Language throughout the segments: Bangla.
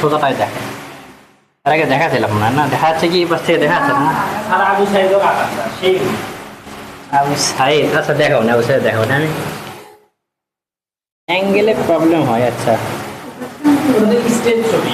সোজাটাই দেখে। তার আগে দেখাচ্ছিলাম না না? দেখা যাচ্ছে কি এই পাশ থেকে দেখা যাচ্ছে না? আর আবু সাইদ আচ্ছা দেখাও না আবু সাইদ দেখাও না। আমি অ্যাঙ্গেলে প্রবলেম হয় আচ্ছা। স্টেজ ছবি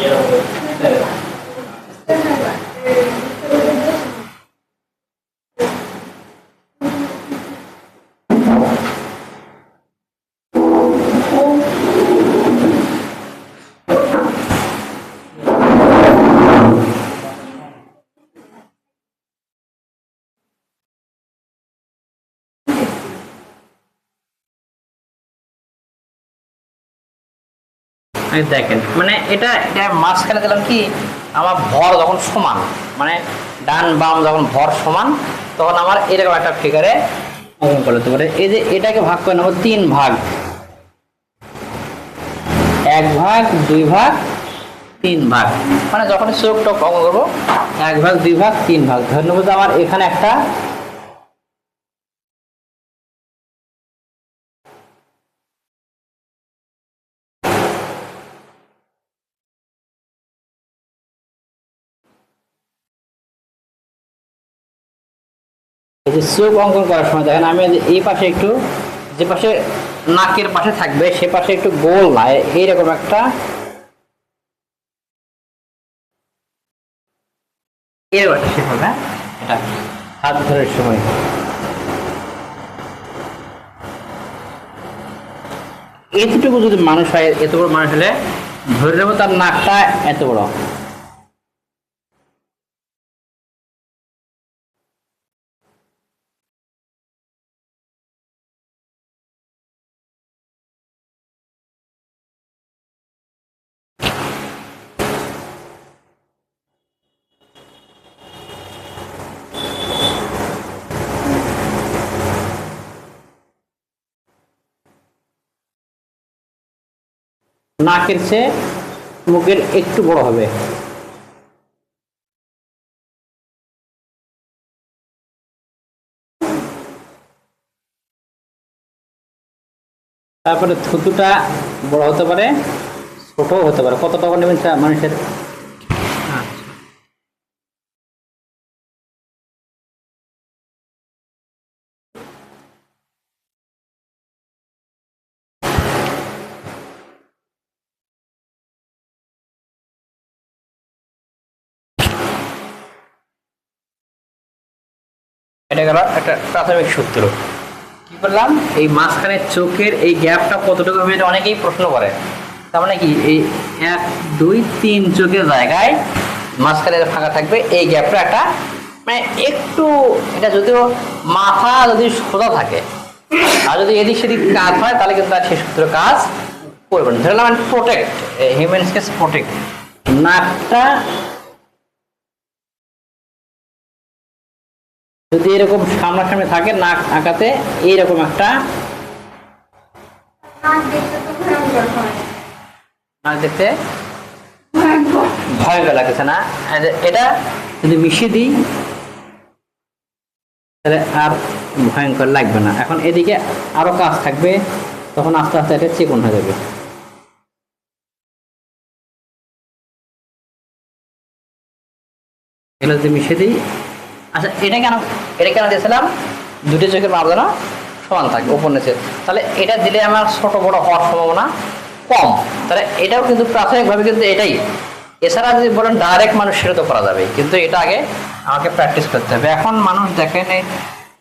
দেখেন। মানে এটা মাঝখানে দিলাম কি, আমার ভর যখন সমান মানে ডান বাম যখন ভর সমান, তখন আমার এরকম একটা ফিগারে অঙ্কন করে দিতে পারে। এই যে এটাকে ভাগ করে নেব তিন ভাগ। এক ভাগ, দুই ভাগ, তিন ভাগ। মানে যখন চোখ টোক অঙ্কন করব, এক ভাগ, দুই ভাগ, তিন ভাগ। যে আমার এখানে একটা এই যে চোখ অঙ্কন করার সময় দেখেন, আমি এই পাশে একটু, যে পাশে নাকের পাশে থাকবে, সে পাশে একটু গোল এইরকম একটা হ্যাঁ? হাত ধরার সময় এতটুকু যদি মানুষ হয়, এত বড় মানুষ হলে ধরে নেব তার নাকটা এত বড় নাকের চেয়ে মুখের একটু বড় হবে। তারপরে থুতুটা বড় হতে পারে ছোট হতে পারে। কত টাকা নেবেন মানুষের এটা গেল একটা প্রাথমিক সূত্র। কি করলাম? এই মাঝখানে চোখের এই গ্যাপটা কতটুকু এটা অনেকেই প্রশ্ন করে। তার মানে কি? এই এক, দুই, তিন চোখের জায়গায় মাঝখানে ফাঁকা থাকবে, এই গ্যাপটা একটা মানে একটু এটা যদিও মাথা যদি সোজা থাকে, আর যদি এদিক সেদিক কাজ হয়, তাহলে কিন্তু আর সেই সূত্র কাজ করবে না। ধরলাম প্রোটেক্ট হিউম্যানসকে প্রোটেক্ট নাকটা যদি এরকম সামনাসামনি থাকে নাক আঁকাতে এইরকম একটা নাক দেখতে ভয়ঙ্কর লাগতেছে না? এটা যদি মিশিয়ে দিই তাহলে আর ভয়ঙ্কর লাগবে না। এখন এদিকে আরও কাজ থাকবে তখন আস্তে আস্তে এটা চিকন হয়ে যাবে। এগুলো যদি মিশিয়ে দিই আচ্ছা এটা কেন এটা কেন দিয়েছিলাম? দুটো চোখের মাপদানা সমান থাকবে ওপর নিচে তাহলে এটা দিলে আমার ছোট বড় হওয়ার সম্ভাবনা কম। তাহলে এটাও কিন্তু প্রাথমিকভাবে কিন্তু এটাই। এছাড়া যদি বলেন ডাইরেক্ট মানুষ সেটা তো করা যাবে কিন্তু এটা আগে আমাকে প্র্যাকটিস করতে হবে। এখন মানুষ দেখেন,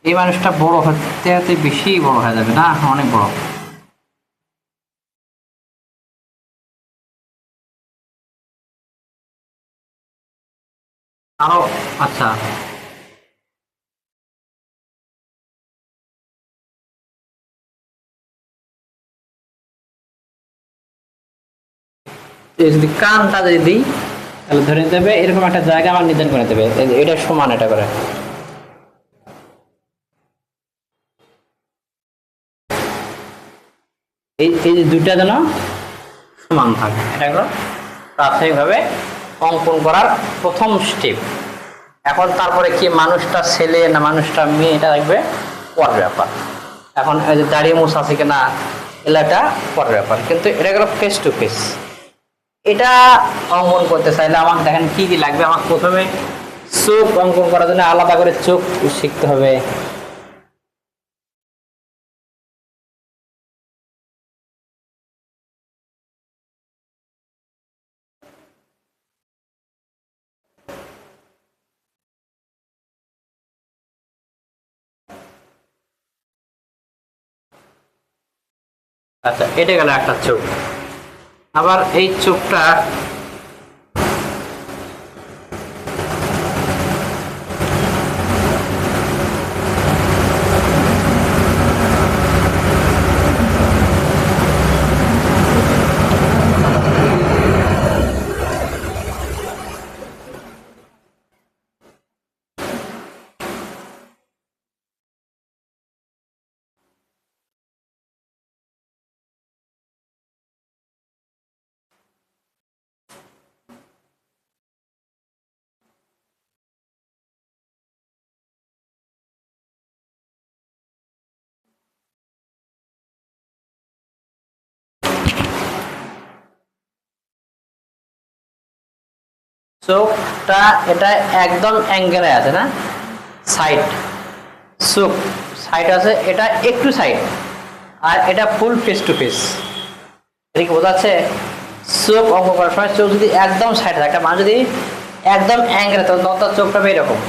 এই মানুষটা বড় হতে হতে বেশি বড় হয়ে যাবে না? অনেক বড়। আরও আচ্ছা। যদি কানটা যদি দিই, তাহলে ধরে দেবে এরকম একটা জায়গা আমার নির্ধারণ করে দেবে। এটা সমান এটা করে। এই এই যে দুইটা যেন সমান থাকে, এটা হলো প্রাথমিকভাবে অঙ্কন করার প্রথম স্টেপ এখন তারপরে কি মানুষটা ছেলে না মানুষটা মেয়ে, এটা থাকবে পর ব্যাপার। এখন দাঁড়িয়ে মুছ আছে কিনা, এলাটা পর ব্যাপার। কিন্তু এটা গেল ফেস টু ফেস এটা অঙ্কন করতে চাইলে আমাকে দেখেন কি কি লাগবে আমাকে প্রথমে চোখ অঙ্কন করার জন্য আলাদা করে চোখ শিখতে হবে। আচ্ছা এটা গেল একটা চোখ। আবার এই চোখটা চোখটা এটা একদম অ্যাঙ্গেলে আছে না? সাইড চোখ সাইড আছে, এটা একটু সাইড আর এটা ফুল ফেস টু ফেস এটা কি বোঝা চোখ অঙ্ক করার সময় চোখ যদি একদম সাইড থাকে একটা মানুষ যদি একদম অ্যাঙ্গেলে তখন তার চোখটা এরকম।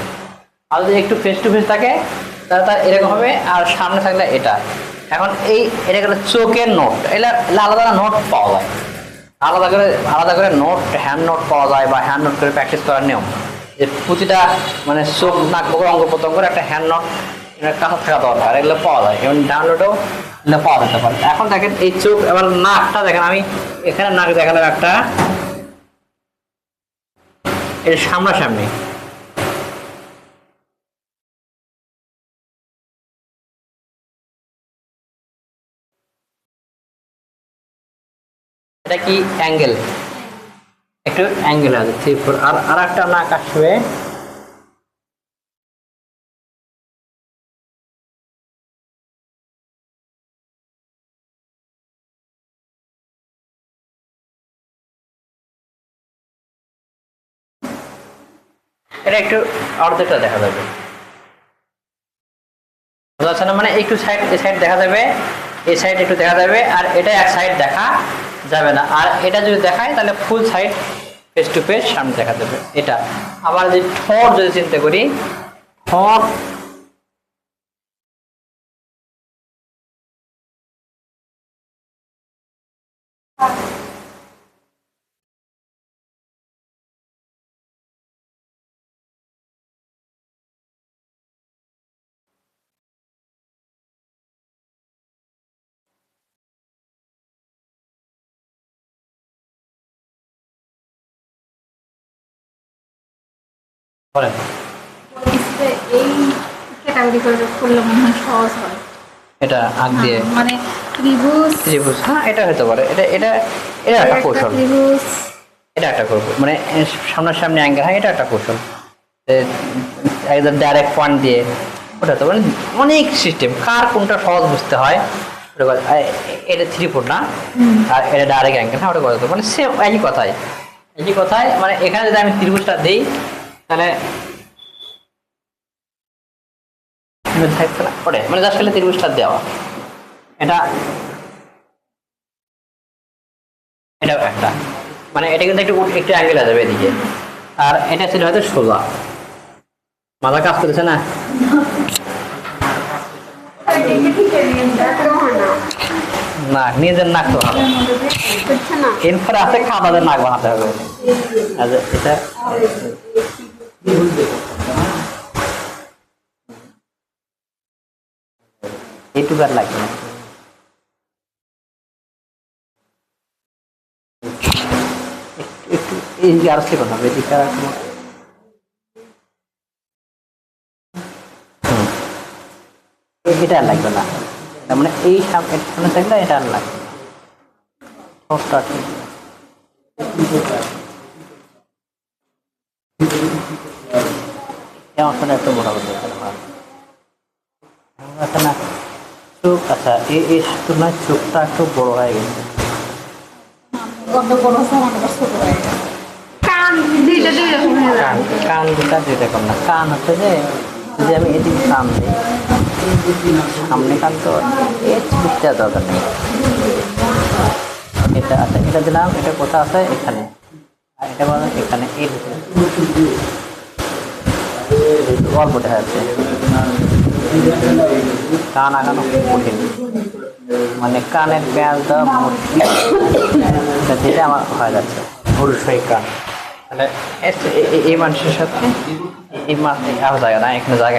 আর যদি একটু ফেস টু ফেস থাকে, তাহলে তার এরকম হবে, আর সামনে থাকলে এটা। এখন এই, এটা গেলো চোখের নোট এটা আলাদা আলাদা নোট পাওয়া যায়। আলাদা করে আলাদা করে নোট হ্যান্ড নোট পাওয়া যায় বা হ্যান্ড নোট করে প্র্যাকটিস করার নিয়ম। যে প্রতিটা মানে চোখ, নাক বগর অঙ্গ প্রত্যঙ্গের একটা হ্যান্ড নোট কাছে থাকা দরকার, এগুলো পাওয়া যায়। এবং ডাউনলোডেও পাওয়া যেতে পারে। এখন দেখেন এই চোখ, এবার নাকটা দেখেন, আমি এখানে নাক দেখালাম একটা। এর সামনাসামনি। এটা কি অ্যাঙ্গেল একটু অ্যাঙ্গেল আছে থ্রি ফোর আর আর একটা নাক আসবে। একটু অর্ধেকটা দেখা যাবে? মানে একটু সাইড সাইড দেখা যাবে, এই সাইড একটু দেখা যাবে, আর এটা এক সাইড দেখা যাবে না। আর এটা যদি দেখায়, তাহলে full side face to face সামনে দেখা যাবে। এটা। আবার যদি ঠোঁট যদি চিন্তা করি, ঠোঁট বলেন। এই ক্যাটাগরি করে করলে মনে হয় সহজ হয়। এটা আগ দিয়ে। হ্যাঁ, মানে ত্রিভুজ। ত্রিভুজ হ্যাঁ এটা হতে পারে। এটা এটা এটা একটা কৌশল। ত্রিভুজ। এটা একটা কৌশল। মানে সামনাসামনি অ্যাঙ্গেল হয় এটা একটা কৌশল। একদম ডাইরেক্ট পয়েন্ট দিয়ে ওটা তো মানে অনেক সিস্টেম কার কোনটা সহজ বুঝতে হয় এটা থ্রি ফুট না আর এটা ডাইরেক্ট অ্যাঙ্গেল হ্যাঁ ওটা কথা মানে সেম একই কথাই। একই কথায় মানে এখানে যদি আমি ত্রিভুজটা দিই তাহলে থাকছে না ওটাই মানে জাস্ট খালি ত্রিভুজটা দেওয়া এটা এটাও একটা। মানে এটা কিন্তু একটু একটু অ্যাঙ্গেল যাবে এদিকে। আর এটা ছিল হয়তো সোজা। মাথা কাজ করেছে না? না নিজের নাক তো হবে এরপরে আছে খাদাদের নাক বানাতে হবে। আচ্ছা এটা এইটুকু আর লাগবে না। একটু এই যে আর সেকন্ড হবে এদিকে এটা লাগবে না। মানে এই সামনে থাকলে এটা আর লাগবে। করতে হবে আচ্ছা না। চোখ আচ্ছা এই এই তুলনায় চোখটা একটু বড় হয়ে গেছে। কান দুটা দুই রকম না। কান হচ্ছে যে যদি আমি এদিকে কান দিই সামনে কান তো দরকার নেই। এটা আচ্ছা এটা দিলাম এটা কোথায় আছে? এখানে। আর এটা এখানে এই। অল্প দেখা যাচ্ছে কান আগানো খুব কঠিন। মানে কানের দেওয়া মূর্তি আমার হয়ে যাচ্ছে। ভুল সেই কান এ- এই মানুষের সাথে এই মানুষ আর জায়গা না এখানে জায়গা